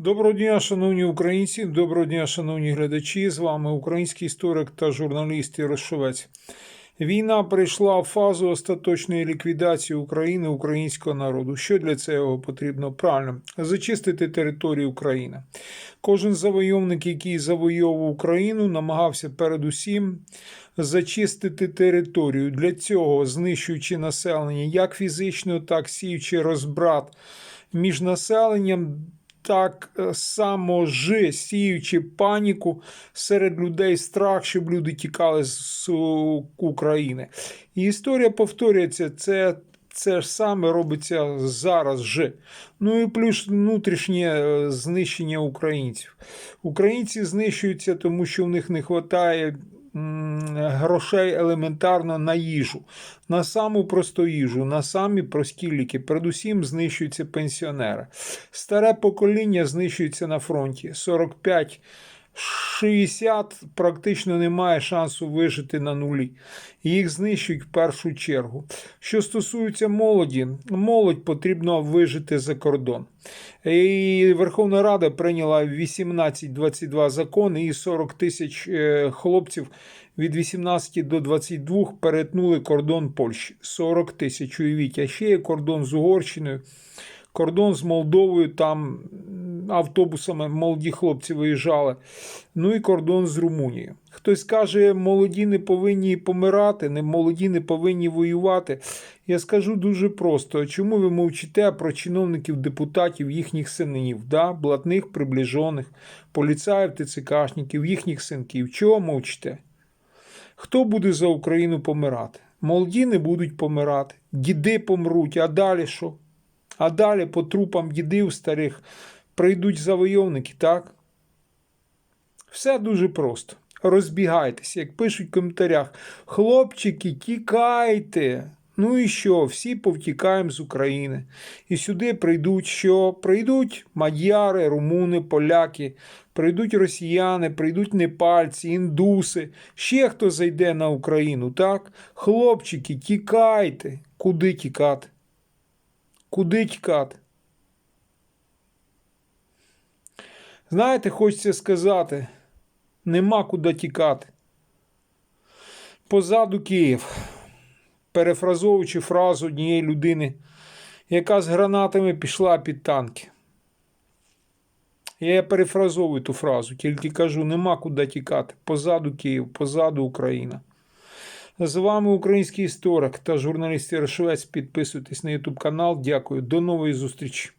Доброго дня, шановні українці, доброго дня, шановні глядачі. З вами український історик та журналіст Ярошовець. Війна прийшла в фазу остаточної ліквідації України українського народу. Що для цього потрібно? Правильно, зачистити територію України. Кожен завойовник, який завойовував Україну, намагався передусім зачистити територію. Для цього, знищуючи населення як фізично, так сіючи розбрат між населенням так е, само ж сіючи паніку серед людей, страх, щоб люди тікали з України. І історія повторюється, це. Це саме робиться зараз же. Ну і плюс внутрішнє е, знищення українців. Українці знищуються, тому що в них не вистачає грошей елементарно на їжу, на саму просту їжу, на самі прості ліки. Передусім знищуються пенсіонери. Старе покоління знищується на фронті. 45 60 практично немає шансу вижити на нулі. Їх знищують в першу чергу. Що стосується молоді, молодь потрібно вижити за кордон. І Верховна Рада прийняла 18-22 закони, і 40 тисяч е, хлопців від 18 до 22 перетнули кордон Польщі. 40 тисяч, уявіть. А ще є кордон з Угорщиною. Кордон з Молдовою, там автобусами молоді хлопці виїжджали. Ну і кордон з Румунією. Хтось каже, молоді не повинні помирати, не молоді не повинні воювати. Я скажу дуже просто: чому ви мовчите про чиновників, депутатів, їхніх синів, да? блатних, приближених, поліцаїв, ТЦКшників, їхніх синків? Чого мовчите? Хто буде за Україну помирати? Молоді не будуть помирати, діди помруть, а далі що? А далі по трупам дідів старих прийдуть завойовники, так? Все дуже просто. Розбігайтеся, як пишуть в коментарях. Хлопчики, тікайте. Ну і що? Всі повтікаємо з України. І сюди прийдуть що? Прийдуть мадяри, румуни, поляки, прийдуть росіяни, прийдуть непальці, індуси. Ще хто зайде на Україну, так? Хлопчики, тікайте. Куди тікати? Куди тікати? Знаєте, хочеться сказати, нема куди тікати. Позаду Київ, перефразовуючи фразу однієї людини, яка з гранатами пішла під танки. Я перефразовую ту фразу, тільки кажу, нема куди тікати. Позаду Київ, позаду Україна. З вами український історик та журналіст Ярошовець. Підписуйтесь на YouTube канал. Дякую. До нової зустрічі.